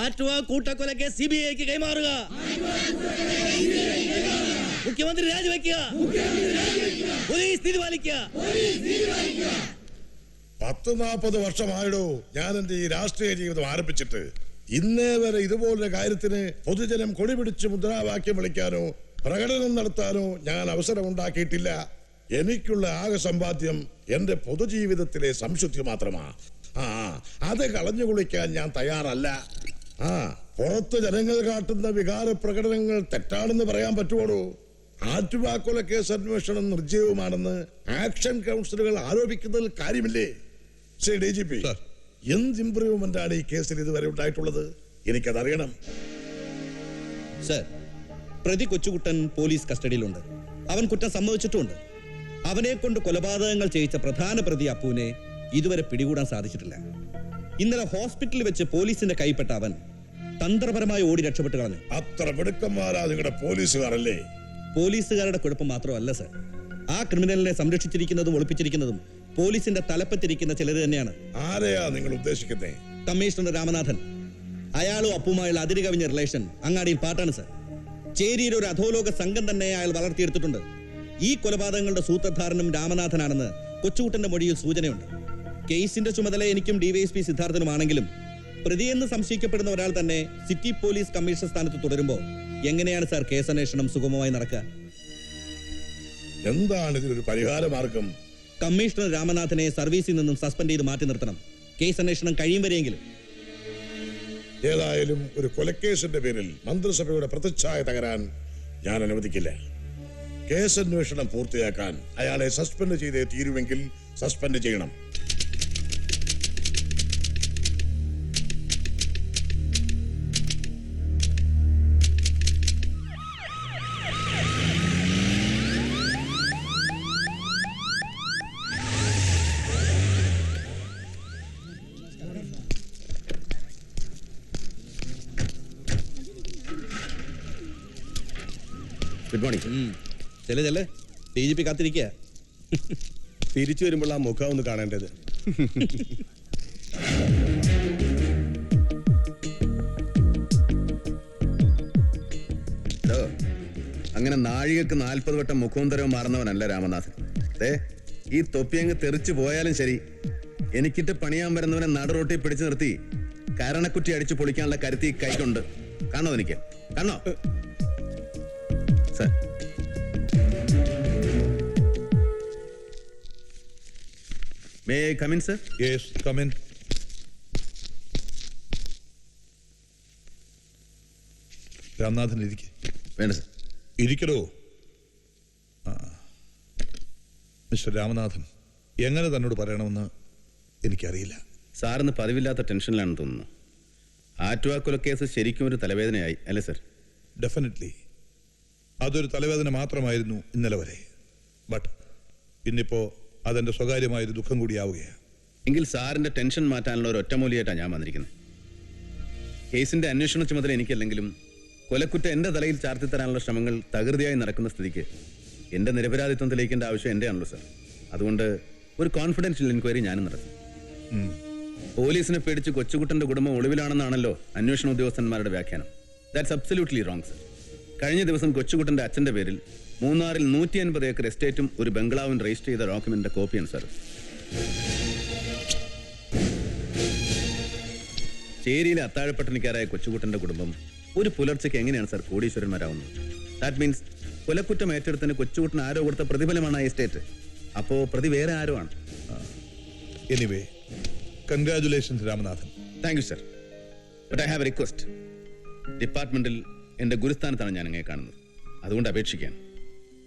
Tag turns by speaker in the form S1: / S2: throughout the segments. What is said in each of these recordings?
S1: Attuva കൂട്ടക്കൊലക്കെ C B ഐക്ക് കൈമാറുക. മുഖ്യമന്ത്രി രാജിവെക്കുക. പോലീസ് തീരുമാനിക്കുക
S2: പത്ത് നാൽപ്പത് വർഷമായിടോ ഞാൻ എന്റെ ഈ രാഷ്ട്രീയ ജീവിതം ആരംഭിച്ചിട്ട്. ഇന്നേ വരെ ഇതുപോലൊരു കാര്യത്തിന് പൊതുജനം കൊടിപിടിച്ച് മുദ്രാവാക്യം വിളിക്കാനോ പ്രകടനം നടത്താനോ ഞാൻ അവസരം ഉണ്ടാക്കിയിട്ടില്ല എനിക്കുള്ള ആകെ സമ്പാദ്യം എന്റെ പൊതുജീവിതത്തിലെ സംശുദ്ധി മാത്രമാ. ആ അത് കളഞ്ഞു കുളിക്കാൻ ഞാൻ തയ്യാറല്ല. ആ. പുറത്ത് ജനങ്ങൾ കാട്ടുന്ന വികാര പ്രകടനങ്ങൾ തെറ്റാണെന്ന് പറയാൻ പറ്റുമോടോ ആറ്റുവാക്കൊല കേസ് അന്വേഷണം നിർജീവമാണെന്ന് ആക്ഷൻ കൗൺസിലുകൾ ആരോപിക്കുന്നതിൽ കാര്യമില്ലേ? ശ്രീ ഡി ജി പി എന്ത് ഇംപ്രൂവ്മെന്റ് ആണ് ഈ കേസിൽ ഇതുവരെ ഉണ്ടായിട്ടുള്ളത്? എനിക്കതറിയണം.
S1: സർ പ്രതി കൊച്ചുകുട്ടൻ പോലീസ് കസ്റ്റഡിയിലുണ്ട്. അവൻ കുറ്റം സമ്മതിച്ചിട്ടുമുണ്ട്. അവനെ കൊണ്ട് കൊലപാതകങ്ങൾ ചെയ്യിച്ച പ്രധാന പ്രതി അപ്പുവിനെ ഇതുവരെ പിടികൂടാൻ സാധിച്ചിട്ടില്ല. ഇന്നലെ ഹോസ്പിറ്റലിൽ വെച്ച് പോലീസിന്റെ കൈപ്പെട്ട അവൻ തന്ത്രപരമായി ഓടി രക്ഷപ്പെട്ട് കളഞ്ഞു.
S2: അത്ര മിടുക്കന്മാരാ നിങ്ങളുടെ പോലീസുകാരല്ലേ?
S1: പോലീസുകാരുടെ കുഴപ്പം മാത്രമല്ല സർ. ആ ക്രിമിനലിനെ സംരക്ഷിച്ചിരിക്കുന്നതും ഒളിപ്പിച്ചിരിക്കുന്നതും പോലീസിന്റെ തലപ്പത്തിരിക്കുന്ന ചിലർ തന്നെയാണ്.
S2: ആരെയാ നിങ്ങൾ ഉദ്ദേശിക്കുന്നേ?
S1: കമ്മീഷണർ രാമനാഥൻ. അയാളും അപ്പുമായുള്ള അതിരുകവിഞ്ഞ റിലേഷൻ അങ്ങാടിയിൽ പാട്ടാണ് സർ. ചേരിയിൽ ഒരു അധോലോക സംഘം തന്നെ അയാൾ വളർത്തിയെടുത്തിട്ടുണ്ട്. ഈ കൊലപാതകങ്ങളുടെ സൂത്രധാരനും രാമനാഥനാണെന്ന് കൊച്ചുകുട്ടന്റെ മൊഴിയിൽ സൂചനയുണ്ട്. കേസിന്റെ ചുമതല എനിക്കും ഡിവൈഎസ്പി സിദ്ധാർത്ഥനുമാണെങ്കിലും പ്രതിയെന്ന് സംശയിക്കപ്പെടുന്ന ഒരാൾ തന്നെ സിറ്റി പോലീസ് കമ്മീഷണർ സ്ഥാനത്ത് തുടരുമ്പോൾ എങ്ങനെയാണ് സാർ കേസന്വേഷണം സുഗമമായി നടക്കുക?
S2: എന്താണ് ഇതിനൊരു പരിഹാര മാർഗം
S1: കമ്മീഷണർ രാമനാഥനെ സർവീസിൽ നിന്നും സസ്പെൻഡ് ചെയ്ത് മാറ്റി നിർത്തണം. കേസ് അന്വേഷണം കഴിയും വരെയെങ്കിലും.
S2: ഏതായാലും ഒരു കൊലക്കേസിന്റെ പേരിൽ മന്ത്രിസഭയുടെ പ്രതിച്ഛായ തകരാൻ ഞാൻ അനുവദിക്കില്ല. കേസ് അന്വേഷണം പൂർത്തിയാക്കാൻ അയാളെ സസ്പെൻഡ് ചെയ്തേ തീരുമെങ്കിൽ സസ്പെൻഡ് ചെയ്യണം.
S3: ഗുഡ് മോർണിംഗ്
S1: ചെല്ലേ ചെല്ലേ. ഡി ജി പി കാത്തിരിക്കുക
S3: തിരിച്ചു വരുമ്പോൾ ആ മുഖം ഒന്ന് കാണേണ്ടത്.
S4: അങ്ങനെ നാഴികക്ക് നാൽപ്പത് വട്ടം മുഖവും തരവും മാറുന്നവനല്ല രാമനാഥൻ. ദേ ഈ തൊപ്പി അങ്ങ് തെറിച്ചു പോയാലും ശരി. എനിക്കിട്ട് പണിയാൻ വരുന്നവനെ നടുറോട്ടി പിടിച്ചു നിർത്തി കരണക്കുറ്റി അടിച്ചു പൊളിക്കാനുള്ള കരുത്തി കൈകൊണ്ട്. കാണോ എനിക്ക് കാണോ sir may come in
S5: sir yes come in Ramnathan ഇരിക്കെ
S4: വേണ്ട സർ
S5: ഇരിക്കടോ ആ. മിസ്റ്റർ രാമനാഥൻ എങ്ങനെ തന്നോട് പറയണമെന്ന് എനിക്കറിയില്ല.
S4: സാറിന് പതിവില്ലാത്ത ടെൻഷനിലാണെന്ന് തോന്നുന്നു. ആറ്റുവാക്കുല കേസ് ശരിക്കും ഒരു തലവേദനയായി അല്ലേ സർ?
S5: ഡെഫിനറ്റ്ലി അതൊരു തലവേദന മാത്രമായിരുന്നു ഇന്നലെ വരെ. ബട്ട് ഇന്നിപ്പോ അതെന്റെ സ്വകാര്യമായൊരു ദുഃഖം കൂടിയാവുകയാണ്.
S4: എങ്കിൽ സാറിന്റെ ടെൻഷൻ മാറ്റാനുള്ള ഒരു ഒറ്റമൂലിയായിട്ടാണ് ഞാൻ വന്നിരിക്കുന്നത്. കേസിന്റെ അന്വേഷണ ചുമതല എനിക്കല്ലെങ്കിലും കൊലക്കുറ്റ എന്റെ തലയിൽ ചാർത്തി തരാനുള്ള ശ്രമങ്ങൾ തകൃതിയായി നടക്കുന്ന സ്ഥിതിക്ക് എന്റെ നിരപരാധിത്വം തെളിയിക്കേണ്ട ആവശ്യം എന്റെ ആണല്ലോ സർ. അതുകൊണ്ട് ഒരു കോൺഫിഡൻഷ്യൽ എൻക്വയറി ഞാനും നടത്തി. പോലീസിനെ പേടിച്ച് കൊച്ചുകുട്ടന്റെ കുടുംബം ഒളിവിലാണെന്നാണല്ലോ അന്വേഷണ ഉദ്യോഗസ്ഥന്മാരുടെ വ്യാഖ്യാനം. ദാറ്റ്സ് അബ്സല്യൂട്ട്ലി റോങ് സർ കഴിഞ്ഞ ദിവസം കൊച്ചുകുട്ടന്റെ അച്ഛന്റെ പേരിൽ മൂന്നാറിൽ നൂറ്റി അൻപത് ഏക്കർ എസ്റ്റേറ്റും ഒരു ബംഗ്ലാവും രജിസ്റ്റർ ചെയ്ത ഡോക്യുമെന്റിന്റെ കോപ്പിയാണ് സാർ. ചേരിയിലെ അത്താഴപ്പട്ടണിക്കാരായ കൊച്ചുകുട്ടന്റെ കുടുംബം ഒരു പുലർച്ചയ്ക്ക് എങ്ങനെയാണ് സാർ കോടീശ്വരന്മാരാവുന്നത്? ദാറ്റ് മീൻസ് കൊലക്കുറ്റം ഏറ്റെടുത്തിന് കൊച്ചുകുട്ടൻ ആരോ കൊടുത്ത പ്രതിഫലമാണ് ആ എസ്റ്റേറ്റ്. അപ്പോ പ്രതി വേറെ ആരോ ആണ്?
S5: Anyway congratulations
S4: Ramanathan thank you sir but I have request ഡിപ്പാർട്ട്മെന്റിൽ എന്റെ ഗുരുസ്ഥാനത്താണ് ഞാൻ അങ്ങനെ കാണുന്നത്. അതുകൊണ്ട് അപേക്ഷിക്കാൻ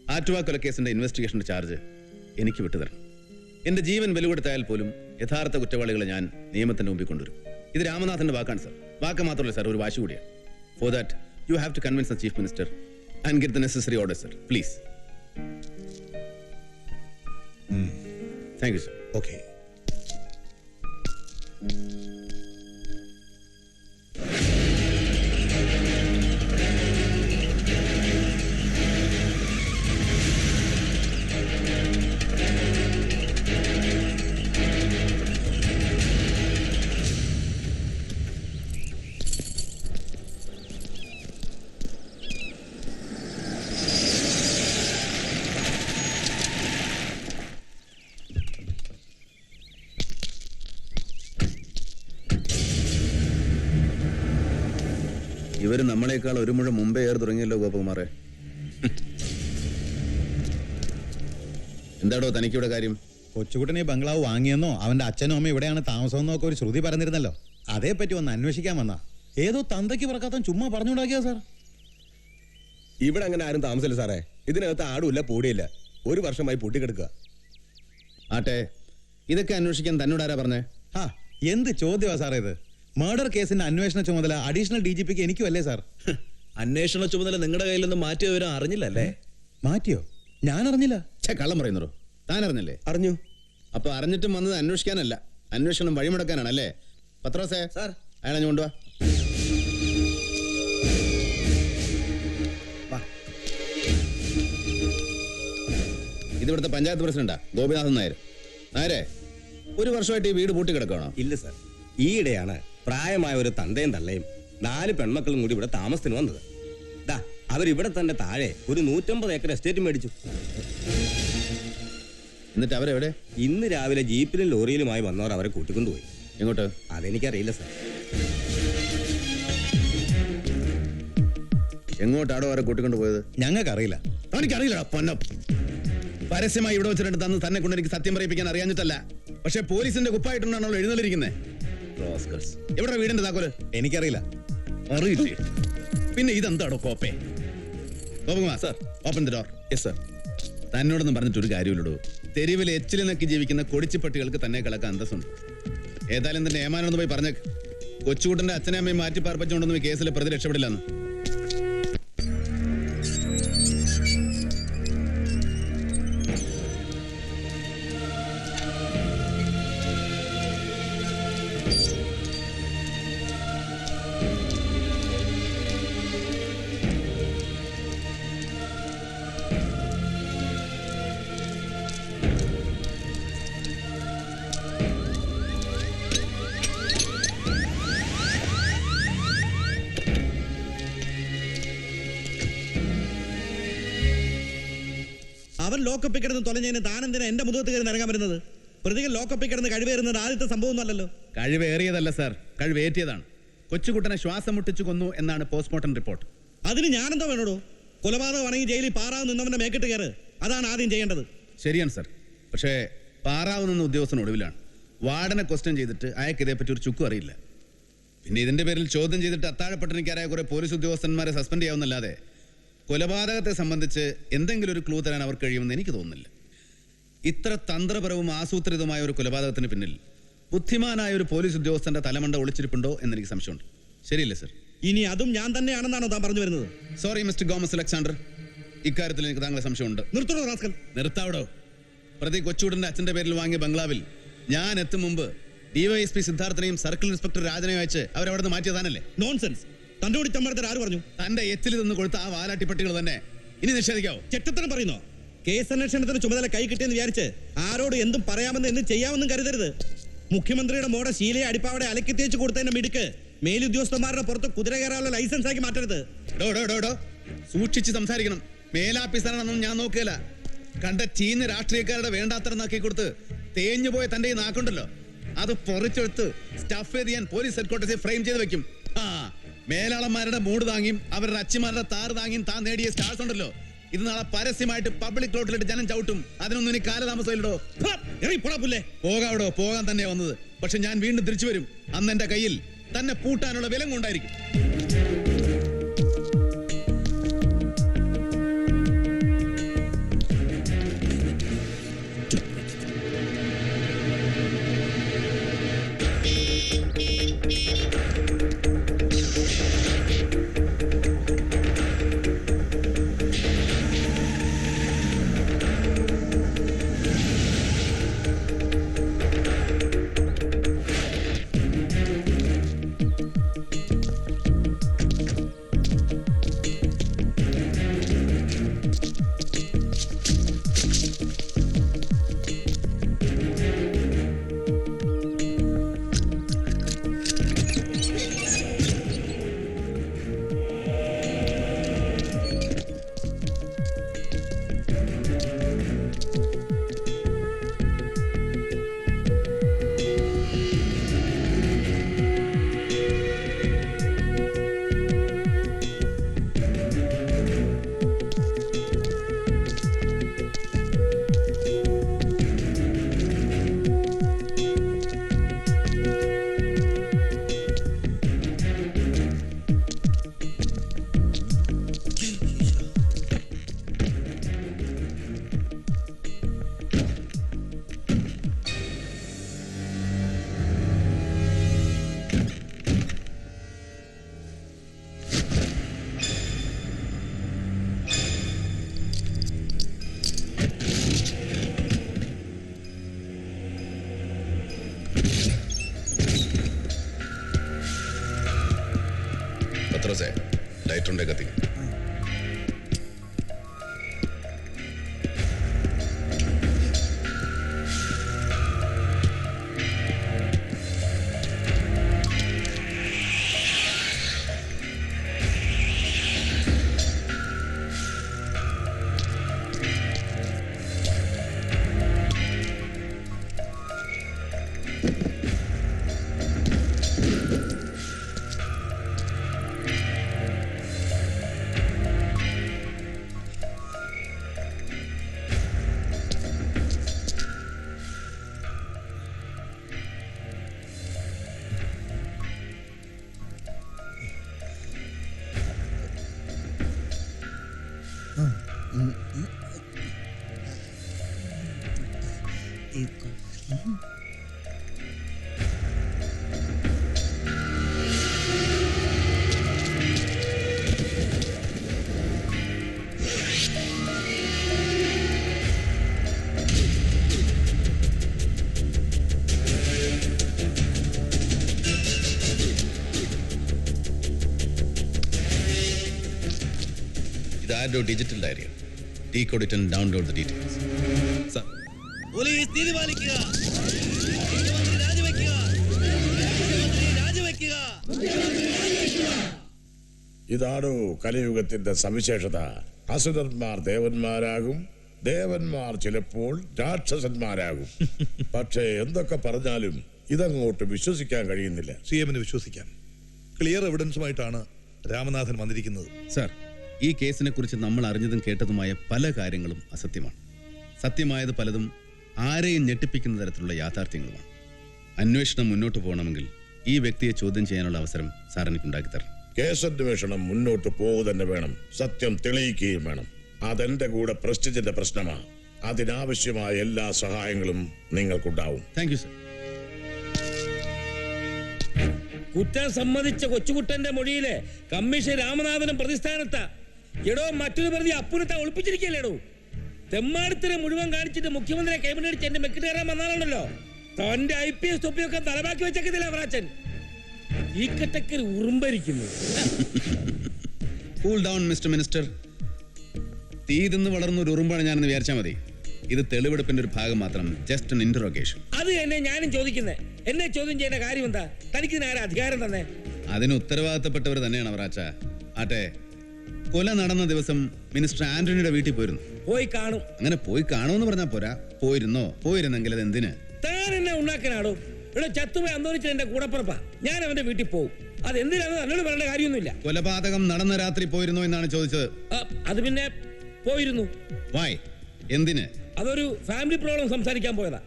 S4: ആറ്റുവ കൊലക്കേസിന്റെ ഇൻവെസ്റ്റിഗേഷന്റെ ചാർജ് എനിക്ക് വിട്ടുതരണം. എന്റെ ജീവൻ വിലകൊടുത്തായാൽ പോലും യഥാർത്ഥ കുറ്റവാളികളെ ഞാൻ നിയമത്തിന്റെ മുമ്പിൽ കൊണ്ടുവരും. ഇത് രാമനാഥന്റെ വാക്കാണ് സർ. വാക്ക് മാത്രമല്ല സർ. ഒരു വാശി കൂടിയാണ്. For that you have to convince the chief minister and get the necessary order sir please thank you sir
S5: okay
S4: ഇവർ നമ്മളെക്കാൾ ഒരു മുഴ മുമ്പേ ഏറി തുടങ്ങിയല്ലോ ഗോപകുമാറെ. എന്താടോ തനിക്കിവിടെ കാര്യം?
S6: കൊച്ചുകുട്ടനെ ബംഗ്ലാവ് വാങ്ങിയെന്നോ അവന്റെ അച്ഛനും അമ്മയും ഇവിടെയാണ് താമസമെന്നോ ഒക്കെ ഒരു ശ്രുതി പറഞ്ഞിരുന്നല്ലോ. അതേപ്പറ്റി ഒന്ന് അന്വേഷിക്കാൻ വന്നാ. ഏതോ തന്തയ്ക്ക് പറക്കാത്ത ചുമ്മാ പറഞ്ഞുണ്ടാക്കിയ സാർ.
S3: ഇവിടെ അങ്ങനെ ആരും താമസമില്ല സാറേ. ഇതിനകത്ത് ആടുമില്ല പൂടിയില്ല ഒരു വർഷമായി പൂട്ടിക്കെടുക്കുക
S4: ആട്ടെ ഇതൊക്കെ അന്വേഷിക്കാൻ തന്നോടാരാ പറഞ്ഞേ?
S6: ആ എന്ത് ചോദ്യമാ സാറേ ഇത്? മർഡർ കേസിന്റെ അന്വേഷണ ചുമതല അഡീഷണൽ ഡി ജി പിക്ക് എനിക്കും അല്ലേ സാർ?
S7: അന്വേഷണ ചുമതല നിങ്ങളുടെ കയ്യിൽ നിന്ന് മാറ്റിയ വിവരം അറിഞ്ഞില്ലല്ലേ?
S6: മാറ്റിയോ? ഞാൻ അറിഞ്ഞില്ല
S4: ഛേ കള്ളം പറയുന്നു താൻ അറിഞ്ഞല്ലേ
S3: അറിഞ്ഞു.
S4: അപ്പൊ അറിഞ്ഞിട്ടും വന്നത് അന്വേഷിക്കാനല്ല. അന്വേഷണം വഴിമുടക്കാനാണ് അല്ലേ പത്രോസേ
S7: സാർ.
S4: അയാളെ ഞാൻ കൊണ്ടുവാ. ഇത് ഇവിടുത്തെ പഞ്ചായത്ത് പ്രസിഡന്റാ ഗോപിനാഥൻ നായർ. നായരെ ഒരു വർഷമായിട്ട് ഈ വീട് പൂട്ടി കിടക്കണോ
S3: ഇല്ല സാർ. ഈയിടെയാണ് പ്രായമായ ഒരു തന്തയും തള്ളയും നാല് പെൺമക്കളും കൂടി ഇവിടെ താമസത്തിന് വന്നത്. ദാ അവരിവിടെ തന്നെ താഴെ ഒരു നൂറ്റമ്പത് ഏക്കർ എസ്റ്റേറ്റ് മേടിച്ചു.
S4: എന്നിട്ട് അവരെവിടെ?
S3: ഇന്ന് രാവിലെ ജീപ്പിലും ലോറിയിലുമായി വന്നവർ അവരെ കൂട്ടിക്കൊണ്ടുപോയി.
S4: എങ്ങോട്ട്?
S3: അതെനിക്കറിയില്ല സാർ.
S4: എങ്ങോട്ടാണോ അവരെ കൂട്ടിക്കൊണ്ട് പോയത്
S6: ഞങ്ങൾക്കറിയില്ല.
S4: എനിക്കറിയില്ല പൊന്നം. പരസ്യമായി ഇവിടെ വെച്ചിട്ടുണ്ട് തന്ന് തന്നെ കൊണ്ട് എനിക്ക് സത്യം പറയിപ്പിക്കാൻ അറിയാഞ്ഞിട്ടല്ല. പക്ഷെ പോലീസിന്റെ കുപ്പായിട്ടുണ്ടാണല്ലോ എഴുന്നള്ളിരിക്കുന്നത് എവിടെ വീടിന്റെ താക്കോൽ?
S6: എനിക്കറിയില്ല.
S4: അറിയില്ലേ? പിന്നെ ഇതെന്താടോ കോപ്പേ? Gopakumar
S3: sir
S4: open the door
S3: yes sir
S4: തന്നോടൊന്നും പറഞ്ഞിട്ട് ഒരു കാര്യമില്ലടോ. തെരുവിൽ എച്ചിൽ നിന്നൊക്കെ ജീവിക്കുന്ന കൊടിച്ചിപ്പട്ടികൾക്ക് തന്നെ കിളക്കാൻ അന്തസ്സുണ്ട്. ഏതായാലും തന്നെ ഏമാനൊന്ന് പോയി പറഞ്ഞേക്ക്. കൊച്ചുകൂട്ടന്റെ അച്ഛനെ അമ്മയും മാറ്റി പാർപ്പിച്ചുകൊണ്ടൊന്നും കേസിലെ പ്രതി രക്ഷപ്പെടില്ലെന്ന്.
S1: ലോക്കപ്പിൽ കിടന്ന് തൊലഞ്ഞതിന് താൻ എന്തിനാ എന്റെ മുഖത്ത് കയറി ഇറങ്ങാൻ വരുന്നത്? പ്രതികൾ ലോക്കപ്പിൽ കിടന്ന് കഴിവേറുന്നത് ആദ്യത്തെ സംഭവമൊന്നുമല്ലല്ലോ.
S4: കഴിവേറിയതല്ല സർ. കഴിവേറ്റിയതാണ്. കൊച്ചുകുട്ടനെ ശ്വാസം മുട്ടിച്ചു കൊന്നു എന്നാണ് പോസ്റ്റ്മോർട്ടം റിപ്പോർട്ട്.
S1: അതിന് ഞാനെന്താ വേണോടോ? കൊലപാതകമാണെങ്കിൽ ജയിലിൽ പാറാവ് നിന്നവന്റെ മേക്കിട്ട് കയറ്. അതാണ് ആദ്യം ചെയ്യേണ്ടത്.
S4: ശരിയാണ് സർ. പക്ഷേ പാറാവ് നിന്ന ഉദ്യോഗസ്ഥന് ഒടുവിലാണ്. വാർഡനെ ക്വസ്റ്റ്യൻ ചെയ്തിട്ട് അയാൾക്ക് ഇതേപ്പറ്റി ഒരു ചുക്കും അറിയില്ല. പിന്നെ ഇതിന്റെ പേരിൽ ചോദ്യം ചെയ്തിട്ട് അത്താഴപ്പെട്ടിരിക്കാരായ കുറെ പോലീസ് ഉദ്യോഗസ്ഥന്മാരെ സസ്പെൻഡ് ചെയ്യാവുന്നല്ലാതെ കൊലപാതകത്തെ സംബന്ധിച്ച് എന്തെങ്കിലും ഒരു ക്ലൂ തരാൻ അവർക്ക് കഴിയുമെന്ന് എനിക്ക് തോന്നുന്നില്ല. ഇത്ര തന്ത്രപരവും ആസൂത്രിതമായ ഒരു കൊലപാതകത്തിന് പിന്നിൽ ബുദ്ധിമാനായ ഒരു പോലീസ് ഉദ്യോഗസ്ഥന്റെ തലമണ്ട ഒളിച്ചിരിപ്പുണ്ടോ എന്ന് എനിക്ക് സംശയമുണ്ട്. ശരിയല്ലേ സർ
S1: ഇനി അതും ഞാൻ തന്നെയാണെന്നാണോ താൻ പറഞ്ഞു വരുന്നത്?
S4: Sorry mister Gomez Alexander. ഇക്കാര്യത്തിൽ എനിക്ക് താങ്കളെ സംശയമുണ്ട്.
S1: നിർത്തണോ റാസ്കൽ?
S4: നിർത്താവിടോ? പ്രതി കൊച്ചൂടന്റെ അച്ഛന്റെ പേരിൽ വാങ്ങിയ ബംഗ്ലാവിൽ ഞാൻ എത്തും മുമ്പ് ഡിവൈഎസ്പി സിദ്ധാർത്ഥനെയും സർക്കിൾ ഇൻസ്പെക്ടർ രാജനെയും അയച്ച് അവരവിടെ നിന്ന് മാറ്റിയതാനല്ലേ
S1: നോൺസെൻസ് തന്റെ കൂടി ചമ്മടത്തിൽ ആര് പറഞ്ഞു?
S4: തന്റെ എത്തിൽ നിന്ന് കൊടുത്ത ആ വാലാട്ടി പട്ടികൾ തന്നെ. ഇനി നിഷേധിക്കാവോ?
S1: ചെറ്റത്തനം പറയുന്നോ? കേസ് അന്വേഷണത്തിന് ചുമതല കൈ കിട്ടിയെന്ന് വിചാരിച്ച് ആരോട് എന്തും പറയാമെന്ന് എന്തും ചെയ്യാമെന്നും കരുതരുത്. മുഖ്യമന്ത്രിയുടെ മോടെ ശീലയെ അടിപ്പാവടെ അലക്കി തേച്ച് കൊടുത്തതിന്റെ മിടുക്ക് മേലുദ്യോഗസ്ഥന്മാരുടെ പുറത്ത് കുതിര കയറാനുള്ള ലൈസൻസ് ആക്കി മാറ്റരുത്.
S4: സൂക്ഷിച്ച് സംസാരിക്കണം. മേലാഫീസറാണെന്നും ഞാൻ നോക്കുകയില്ല. കണ്ട ചീന്ന് രാഷ്ട്രീയക്കാരുടെ വേണ്ടാത്തരം നാക്കി കൊടുത്ത് തേഞ്ഞുപോയ തന്റെ ഈ നാക്കുണ്ടല്ലോ. അത് പൊറിച്ചെടുത്ത് സ്റ്റഫ് ചെയ്ത് ഞാൻ പോലീസ് ഹെഡ്ക്വാർട്ടേഴ്സിൽ ഫ്രെയിം ചെയ്ത് വെക്കും. മേലാളന്മാരുടെ മൂട് താങ്ങിയും അവരുടെ അച്ഛന്മാരുടെ താറ് താങ്ങിയും താൻ നേടിയ സ്റ്റാർസ് ഉണ്ടല്ലോ. ഇത് നാളെ പരസ്യമായിട്ട് പബ്ലിക് റോട്ടിലിട്ട് ജനം ചവിട്ടും. അതിനൊന്നും ഇനി കാലതാമസമില്ലടോ.
S1: ഹാ, ഇറങ്ങി പോടാ പുല്ലേ.
S4: പോകാവിടോ പോകാൻ തന്നെ വന്നത്. പക്ഷെ ഞാൻ വീണ്ടും തിരിച്ചു വരും. അന്ന് എന്റെ കയ്യിൽ തന്നെ പൂട്ടാനുള്ള വിലം ലൈറ്റ് ഉണ്ടേ കത്തി digital
S7: diary decoded and download the details police
S2: ഇതാണോ കലിയുഗത്തിന്റെ സവിശേഷത? അസുരന്മാർ ദേവന്മാരാകും. ദേവന്മാർ ചിലപ്പോൾ രാക്ഷസന്മാരാകും. പക്ഷേ എന്തൊക്കെ പറഞ്ഞാലും ഇതങ്ങോട്ട് വിശ്വസിക്കാൻ കഴിയുന്നില്ല.
S5: സി എമ്മിന് വിശ്വസിക്കാം. ക്ലിയർ എവിഡൻസുമായിട്ടാണ് രാമനാഥൻ വന്നിരിക്കുന്നത്.
S4: സാർ ഈ കേസിനെ കുറിച്ച് നമ്മൾ അറിഞ്ഞതും കേട്ടതുമായ പല കാര്യങ്ങളും അസത്യമാണ്. സത്യമായത് പലതും ആരെയും ഞെട്ടിപ്പിക്കുന്ന തരത്തിലുള്ള യാഥാർത്ഥ്യങ്ങളുമാണ്. അന്വേഷണം മുന്നോട്ട് പോകണമെങ്കിൽ ഈ വ്യക്തിയെ ചോദ്യം ചെയ്യാനുള്ള അവസരം സാർ എനിക്ക് ഉണ്ടാക്കി തരണം.
S2: കേസന്വേഷണം മുന്നോട്ട് പോകുക തന്നെ വേണം. സത്യം തെളിയിക്കുകയും വേണം. അതെന്റെ കൂടെ പ്രസ്റ്റിജിന്റെ പ്രശ്നമാണ്. അതിനാവശ്യമായ എല്ലാ സഹായങ്ങളും നിങ്ങൾക്കുണ്ടാവും.
S4: താങ്ക് യു സർ
S8: കുറ്റം സമ്മതിച്ച കൊച്ചുകുട്ടന്റെ മൊഴിയിലെ കമ്മീഷൻ രാമനാഥനും പ്രതിസ്ഥാനത്താ. എടോ മറ്റൊരു പ്രതി അപ്പുറത്തെ ഒളിപ്പിച്ചിരിക്കല്ലേടോ തെമ്മാടത്തിനെ മുഴുവൻ കാണിച്ചിട്ട് മുഖ്യമന്ത്രിയെ കൈമണിടിച്ച് എന്റെ മെക്കിട്ട് കയറാൻ വന്നാണല്ലോ തന്റെ ഐ പി എസ് തൊപ്പിയൊക്കെ തലവാക്കി വെച്ചേക്കത്തില്ല അവറാച്ചൻ ഈ കട്ടക്കൽ ഉറുമ്പരിക്കുന്നു.
S4: കൂൾ ഡൗൺ മിസ്റ്റർ മിനിസ്റ്റർ തീ തിന്ന് വളർന്ന ഒരു ഉറുമ്പാണ് ഞാനെന്ന് വിചാരിച്ചാൽ മതി. ഇത് തെളിവെടുപ്പിന്റെ ഒരു ഭാഗം മാത്രം ജസ്റ്റ് an ഇന്ററോഗേഷൻ
S8: അത് എന്നെ ഞാനും ചോദിക്കുന്നേ. എന്നെ ചോദ്യം ചെയ്യേണ്ട കാര്യം എന്താ? തനിക്ക് ആരാ അധികാരം തന്നെ?
S4: അതിന് ഉത്തരവാദിത്തപ്പെട്ടവർ തന്നെയാണ് അവറാച്ച. ആട്ടെ കൊല നടന്ന ദിവസം മിനിസ്റ്റർ ആന്റണിയുടെ വീട്ടിൽ പോയിരുന്നു.
S8: പോയി കാണും.
S4: അങ്ങനെ പോയി കാണുമെന്ന് പറഞ്ഞാ പോരാ. പോയിരുന്നോ? പോയിരുന്നെങ്കിൽ അത് എന്തിന്?
S8: താൻ എന്നെ ഉണ്ടാക്കാനാടോ ഇവിടെ ചത്തുപോയി അന്തോണിച്ച എന്റെ കൂടപ്പുറപ്പാ. ഞാൻ അവന്റെ വീട്ടിൽ പോകും അത് എന്തിനാണെന്ന് എന്നോട് പറയേണ്ട കാര്യമൊന്നുമില്ല.
S4: കൊലപാതകം നടന്ന രാത്രി പോയിരുന്നോ എന്നാണ് ചോദിച്ചത്.
S8: ആ, അത് പിന്നെ പോയിരുന്നു.
S4: വായ് എന്തിന്?
S8: അതൊരു ഫാമിലി പ്രോബ്ലം സംസാരിക്കാൻ പോയതാ.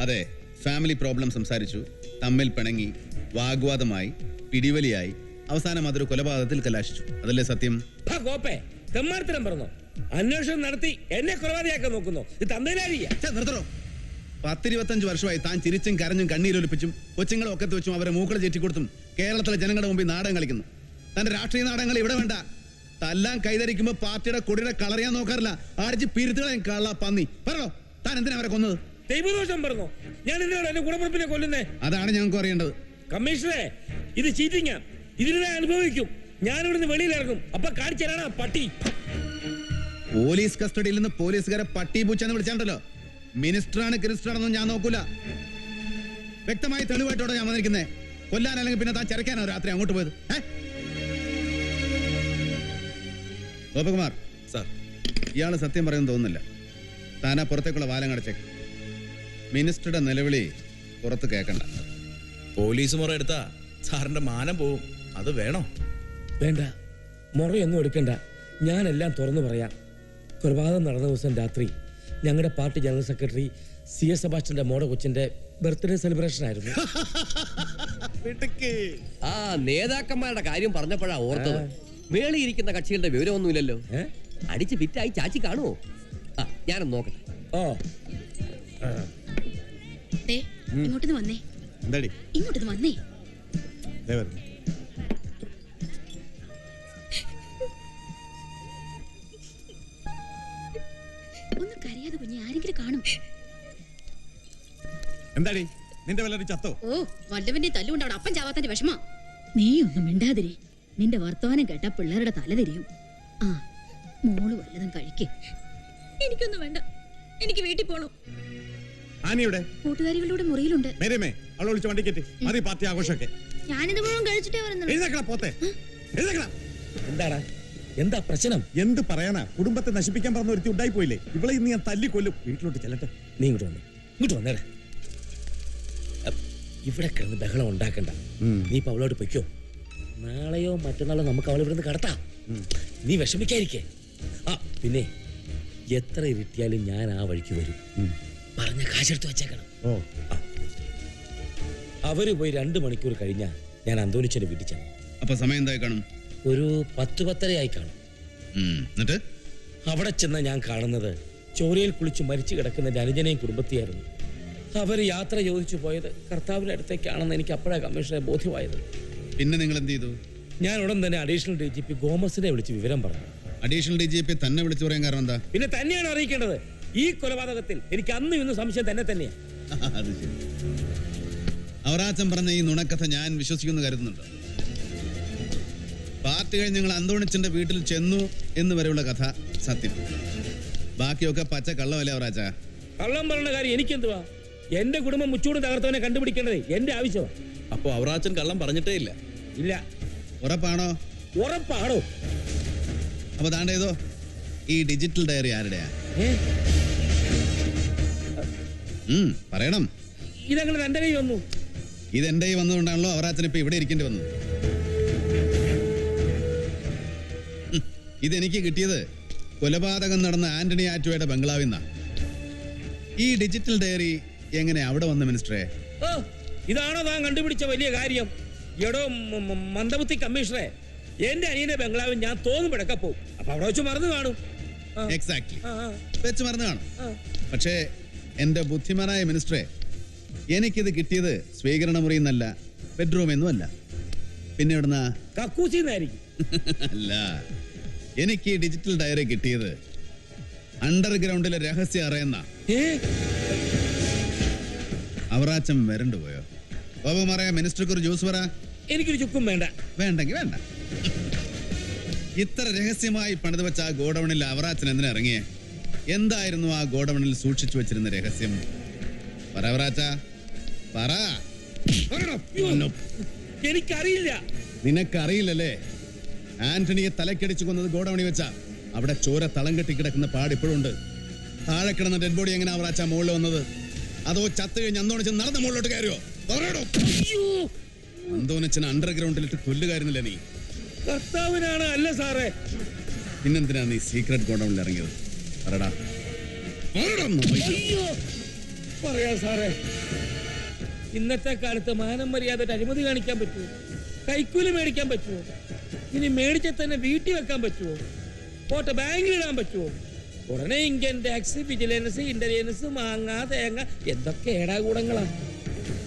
S4: അതെ ഫാമിലി പ്രോബ്ലം സംസാരിച്ചു. തമ്മിൽ പിണങ്ങി വാഗ്വാദമായി പിടിവലിയായി അവസാനം അതൊരു കൊലപാതകത്തിൽ കലാശിച്ചു. അതല്ലേ സത്യം?
S8: കോപ്പേ തെമ്മാർത്തരം പറഞ്ഞോ. അന്വേഷണം നടത്തി എന്നെ കൊലപാതകയാക്കാൻ നോക്കുന്നു. ഇത്
S4: നിർത്തണോ? പത്തിരുപത്തഞ്ച് വർഷമായി താൻ ചിരിച്ചും കരഞ്ഞും കണ്ണീരൊലിപ്പിച്ചും കൊച്ചുങ്ങളെ ഒക്കത്ത് വെച്ചും അവരെ മൂക്കളെ ചേറ്റിക്കൊടുത്തും കേരളത്തിലെ ജനങ്ങളുടെ മുമ്പിൽ നാടകം കളിക്കുന്നു. തന്റെ രാഷ്ട്രീയ നാടകങ്ങൾ ഇവിടെ വേണ്ട. തല്ലാൻ കൈതരിക്കുമ്പോ പാർട്ടിയുടെ കൊടിയുടെ കളറിയാൻ നോക്കാറില്ല. ആരിച്ച് പിരുത്തുകളെ കള്ള പന്നി. പറഞ്ഞോ താൻ എന്തിനാ അവരെ കൊന്നത്?
S8: ദൈവദോഷം പറഞ്ഞോ. ഞാൻ എന്തിനാണ് എന്റെ കൊല്ലുന്നേ?
S4: അതാണ് ഞങ്ങൾക്ക് അറിയേണ്ടത്.
S8: കമ്മീഷണറെ ഇത് ചീറ്റിങ്ങാ. ഇതിന് അനുഭവിക്കും. ഞാനിവിടുന്ന് വെളിയിൽ ഇറങ്ങും അപ്പൊ കാണിച്ചരാണ് പട്ടി.
S4: പോലീസ് കസ്റ്റഡിയിൽ നിന്ന് പോലീസുകാരെ പട്ടി പൂച്ചെന്ന് വിളിച്ചാണ്ടല്ലോ. മിനിസ്റ്ററാണ് ക്രിസ്റ്ററാണെന്നും ഞാൻ നോക്കൂല. വ്യക്തമായി തെളിവായിട്ടോടെ ഞാൻ വന്നിരിക്കുന്നേ. കൊല്ലാൻ അല്ലെങ്കിൽ പിന്നെ താൻ ചരക്കാനോ രാത്രി അങ്ങോട്ട് പോയത്? ഗോപകുമാർ.
S7: സാർ.
S4: ഇയാൾ സത്യം പറയുമെന്ന് തോന്നുന്നില്ല. താനാ പുറത്തേക്കുള്ള വാലം കടച്ചേക്ക്. മിനിസ്റ്ററുടെ നിലവിളി പുറത്ത് കേൾക്കണ്ട
S7: പോലീസ് മുറ എടുത്താ സാറിന്റെ മാനം പോവും. അത് വേണോ?
S8: വേണ്ട. മുറയൊന്നും എടുക്കണ്ട. ഞാനെല്ലാം തുറന്നു പറയാം. കൊലപാതകം നടന്ന ദിവസം രാത്രി ഞങ്ങളുടെ party general secretary C S സെബാസ്റ്റ്യന്റെ മോടെ കൊച്ചിന്റെ ബർത്ത്ഡേ സെലിബ്രേഷൻ ആയിരുന്നു.
S9: ആ നേതാക്കന്മാരുടെ കാര്യം പറഞ്ഞപ്പോഴാ ഓർത്തത്. വേളിയിരിക്കുന്ന കക്ഷികളുടെ വിവരമൊന്നുമില്ലല്ലോ.
S8: ഇല്ലല്ലോ
S9: അടിച്ച് ഫിറ്റായി ചാച്ചി കാണുമോ ആ ഞാനൊന്ന് നോക്കട്ടെ.
S8: ഓ.
S10: ദേ, ഇങ്ങോട്ടൊന്ന് വന്നേ.
S6: എന്താടി?
S10: ഇങ്ങോട്ടൊന്ന് വന്നേ.
S6: വരുന്നു.
S10: കുഞ്ഞെ ആരെങ്കിലും കാണും.
S6: എന്താടി? നിന്റെ ചത്തോ?
S10: ഓ വല്ലവന്റെ തല്ലുകൊണ്ട് അവിടെ അപ്പം ചാവാത്തന്റെ വിഷമ. നീ ഒന്നും മിണ്ടാതിരി. നിന്റെ വർത്തമാനം കേട്ട പിള്ളേരുടെ തല തിരിയും. ആ മോൾ വല്ലതും കഴിക്കേ.
S11: എനിക്കൊന്നും വേണ്ട. എനിക്ക് വീട്ടിൽ പോണം.
S6: ആനിയുടെ
S10: കൂട്ടുകാരികളുടെ മുറിയിലുണ്ട്.
S6: മേരമേ അവളെ വിളിച്ച് വണ്ടി കെട്ടി. മതി പാർട്ടി ആഘോഷമൊക്കെ.
S10: ഞാനിത് മുഴുവൻ കഴിച്ചിട്ടേ വരുന്നുള്ളൂ.
S6: എഴുന്നേക്കണ പോത്തെ. എഴുന്നേക്കണ
S8: എന്താടാ? എന്താ പ്രശ്നം?
S6: എന്ത് പറയാനാ? കുടുംബത്തെ നശിപ്പിക്കാൻ പറഞ്ഞ ഒരുത്തി ഉണ്ടായി പോയില്ലേ ഇവളെ ഇന്ന് ഞാൻ തല്ലിക്കൊല്ലും വീട്ടിലോട്ട് ചെല്ലട്ടെ.
S8: നീ ഇങ്ങോട്ട് വന്നു. ഇങ്ങോട്ട് വന്നേ അപ്പ് ഇവിടെ കിടന്ന് ബഹളം ഉണ്ടാക്കണ്ട. നീ ഇപ്പൊ അവളോട് പൊയ്ക്കോ. നാളെയോ മറ്റന്നാളോ നമുക്ക് അവളെ ഇവിടുന്ന് കടത്താം. നീ വിഷമിക്കാതിരിക്കേ. ആ പിന്നെ എത്ര ഇരുട്ടിയാലും ഞാൻ ആ വഴിക്ക് വരും. പറഞ്ഞ കാശെടുത്ത് വെച്ചേക്കണം.
S6: ഓ.
S8: അവർ പോയി രണ്ട് മണിക്കൂർ കഴിഞ്ഞാ ഞാൻ അന്തോണിച്ചന്റെ വീട്ടിൽ ചെന്നു
S4: അപ്പൊ സമയം എന്തായി കാണും?
S8: ഒരു പത്ത് പത്തരയായി കാണും.
S4: എന്നിട്ട്?
S8: അവിടെ ചെന്ന ഞാൻ കാണുന്നത്. ചോരയിൽ കുളിച്ച് മരിച്ചു കിടക്കുന്ന അനുജനെയും കുടുംബത്തെയായിരുന്നു. അവർ യാത്ര ചോദിച്ചു പോയത് കർത്താവിന്റെ അടുത്തേക്കാണെന്ന് എനിക്ക് അപ്പോഴാണ് കമ്മീഷണറെ ബോധ്യമായത്.
S4: പിന്നെ നിങ്ങൾ എന്ത് ചെയ്തു?
S8: ഞാൻ ഉടൻ തന്നെ അഡീഷണൽ ഡി ജി പി ഗോമസിനെ വിളിച്ച് വിവരം പറഞ്ഞു.
S4: അഡീഷണൽ ഡി ജി പി തന്നെ വിളിച്ചു പറയാൻ കാരണം എന്താ?
S8: പിന്നെ തന്നെയാണ് അറിയിക്കേണ്ടത്. ഈ കൊലപാതകത്തിൽ എനിക്ക് അന്ന് ഇന്നും സംശയം തന്നെ തന്നെയാണ്
S4: അത് ശരി. അവറാച്ചൻ പറഞ്ഞ ഈ നുണക്കഥ ഞാൻ വിശ്വസിക്കുന്നു കരുതുന്നുണ്ട്? പാർട്ടി കഴിഞ്ഞ് നിങ്ങൾ അന്തോണിച്ചന്റെ വീട്ടിൽ ചെന്നു എന്ന് വരെയുള്ള കഥ സത്യം. ബാക്കിയൊക്കെ പച്ച കള്ളമല്ലേ അവറാച്ച
S8: കള്ളം പറഞ്ഞ കാര്യം എനിക്കെന്തുവാ? എന്റെ കുടുംബം മുച്ചൂട് തകർത്തവനെ കണ്ടുപിടിക്കേണ്ടത് എന്റെ ആവശ്യമാണ്
S7: അപ്പൊ അവറാച്ചൻ കള്ളം പറഞ്ഞിട്ടേ ഇല്ല.
S8: ഇല്ല.
S4: ഉറപ്പാണോ?
S8: ഉറപ്പാണോ?
S4: അപ്പൊ താണ്ടേതോ ഈ ഡിജിറ്റൽ ഡയറി ആരുടെയാ? ഉം, പറയണം.
S8: ഇതങ്ങനെ തന്റെ കൈ വന്നു?
S4: ഇതെന്റെ കൈ വന്നതുകൊണ്ടാണല്ലോ അവറാച്ചൻ ഇപ്പൊ ഇവിടെ ഇരിക്കേണ്ടി വന്നത്. ഇതെനിക്ക് കിട്ടിയത് കൊലപാതകം നടന്ന ആന്റണി ആറ്റുവയുടെ ബംഗ്ലാവിൽ നിന്നാണ് ഈ ഡിജിറ്റൽ ഡയറി എങ്ങനെ അവിടെ വന്ന മിനിസ്റ്ററെ?
S8: ഓ ഇതാണോ താൻ കണ്ടുപിടിച്ച വലിയ കാര്യം? എടോ മന്ദബുദ്ധി കമ്മീഷണറെ എന്റെ അനിയന്റെ ബംഗ്ലാവിൽ ഞാൻ തോന്നുമ്പോഴൊക്കെ പോകും അപ്പൊ അവിടെ വെച്ച് മറന്നു കാണും. എക്സാക്ട്
S4: എക്സാക്ട്ലി വെച്ച് മറന്നു കാണും. പക്ഷേ എന്റെ ബുദ്ധിമാനായ മിനിസ്റ്ററെ എനിക്കിത് കിട്ടിയത് സ്വീകരണ മുറിയിൽ നിന്നല്ല ബെഡ്റൂം എന്നും അല്ല. പിന്നെ ഇവിടുന്ന
S8: കക്കൂസിന്നായിരിക്കും
S4: അല്ല. എനിക്ക് ഈ ഡിജിറ്റൽ ഡയറി കിട്ടിയത് അണ്ടർഗ്രൗണ്ടിലെ രഹസ്യം അറിയുന്ന അവറാച്ചം വരണ്ടു പോയോ? ബാബു മറയാ മിനിസ്റ്റർക്ക് ഒരു ജ്യൂസ് പറ.
S8: എനിക്കൊരു ചുക്കും വേണ്ട.
S4: വേണ്ടെങ്കിൽ വേണ്ട. ഇത്ര രഹസ്യമായി പണിത് വെച്ച ആ ഗോഡൌണിൽ അവറാച്ചൻ എന്തിനാ ഇറങ്ങിയേ? എന്തായിരുന്നു ആ ഗോഡൌണിൽ സൂക്ഷിച്ചു വെച്ചിരുന്ന രഹസ്യം? പറ അവറാച്ച. പറ.
S8: എനിക്കറിയില്ല.
S4: നിനക്കറിയില്ലല്ലേ? ആന്റണിയെ തലക്കടിച്ചു കൊന്നത് ഗോഡൌണി വെച്ചാ. അവിടെ ചോര തളം കെട്ടി കിടക്കുന്ന പാട് ഇപ്പോഴുണ്ട് താഴെ കിടന്ന ഡെഡ് ബോഡി എങ്ങനെ അവരാച്ച മുകളിൽ വന്നത്? അതോ ചത്ത് കഴിഞ്ഞ് അന്തോണിച്ച് നടന്ന മുകളിലോട്ട് കയറിയോ.
S8: അയ്യോ.
S4: അന്തോണിച്ചന് അണ്ടർഗ്രൗണ്ടിലിട്ട് കൊല്ലുകാരുന്നില്ല നീ?
S8: കർത്താവിനാണ് അല്ല സാറേ.
S4: പിന്നെന്തിനാ നീ സീക്രട്ട് ഗോഡൌണിൽ ഇറങ്ങിയത്? പറടാ.
S8: പറയാ സാറേ. ഇന്നത്തെ കാലത്ത് മാനം മര്യാദ അഴിമതി കാണിക്കാൻ പറ്റുമോ? കൈക്കൂലി മേടിക്കാൻ പറ്റുമോ? ഇനി മേടിച്ച തന്നെ വീട്ടിൽ വെക്കാൻ പറ്റുമോ? പോട്ടെ ബാങ്കിൽ ഇടാൻ പറ്റുമോ? ഉടനെ ഇൻകം ടാക്സ് വിജിലൻസ് ഇന്റലിജൻസ് മാങ്ങ തേങ്ങ എന്തൊക്കെ ഏടാകൂടങ്ങളാ.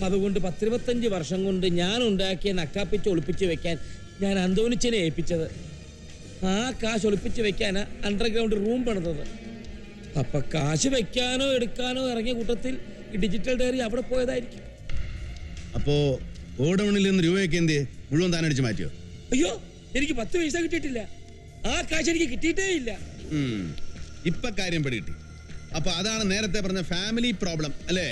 S8: അതുകൊണ്ട് പത്തിരുപത്തഞ്ച് വർഷം കൊണ്ട് ഞാൻ ഉണ്ടാക്കിയ നക്കാപ്പിച്ച് ഒളിപ്പിച്ച് വെക്കാൻ ഞാൻ അന്തോണിച്ചനെ ഏൽപ്പിച്ചത്. ആ കാശ് ഒളിപ്പിച്ച് വെക്കാനാ അണ്ടർഗ്രൗണ്ട് റൂം പണിതത്. അപ്പൊ കാശ് വെക്കാനോ എടുക്കാനോ ഇറങ്ങിയ കൂട്ടത്തിൽ ഈ ഡിജിറ്റൽ ഡയറി അവിടെ പോയതായിരിക്കും.
S4: അപ്പോ ഗോഡൌണിൽ നിന്ന് രൂപയൊക്കെ എന്ത് മുഴുവൻ താനടിച്ച് മാറ്റിയോ?
S8: അയ്യോ എനിക്ക് പത്ത് പൈസ കിട്ടിയിട്ടില്ല. ആ കാശ് എനിക്ക് കിട്ടിയിട്ടേ ഇല്ല.
S4: ഇപ്പൊ കാര്യം പിടികിട്ടി അപ്പൊ അതാണ് നേരത്തെ പറഞ്ഞ ഫാമിലി പ്രോബ്ലം അല്ലേ?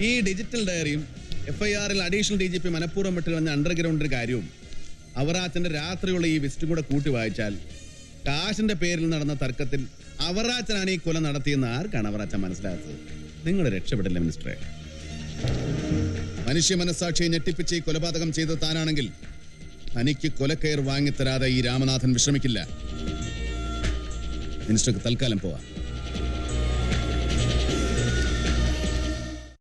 S4: ഈ ഡിജിറ്റൽ ഡയറിയും എഫ് ഐ ആറിൽ അഡീഷണൽ ഡി ജി പി മനഃപൂർവം വിട്ട് കളഞ്ഞ അണ്ടർഗ്രൗണ്ടിന്റെ കാര്യവും അവറാച്ചന്റെ രാത്രിയുള്ള ഈ വിസ്റ്റും കൂടെ കൂട്ടി വായിച്ചാൽ കാശിന്റെ പേരിൽ നടന്ന തർക്കത്തിൽ അവറാച്ചനാണ് ഈ കൊല നടത്തിയെന്ന് ആർക്കാണ് അവറാച്ചൻ മനസ്സിലാക്കുന്നത് നിങ്ങൾ രക്ഷപ്പെടില്ല മിനിസ്റ്ററെ മനുഷ്യ മനസ്സാക്ഷിയെ ഞെട്ടിപ്പിച്ച് ഈ കൊലപാതകം ചെയ്ത താനാണെങ്കിൽ തനിക്ക് കൊലക്കയർ വാങ്ങിത്തരാതെ ഈ രാമനാഥൻ വിശ്രമിക്കില്ല. മിനിസ്റ്റർക്ക് തൽക്കാലം പോവാം.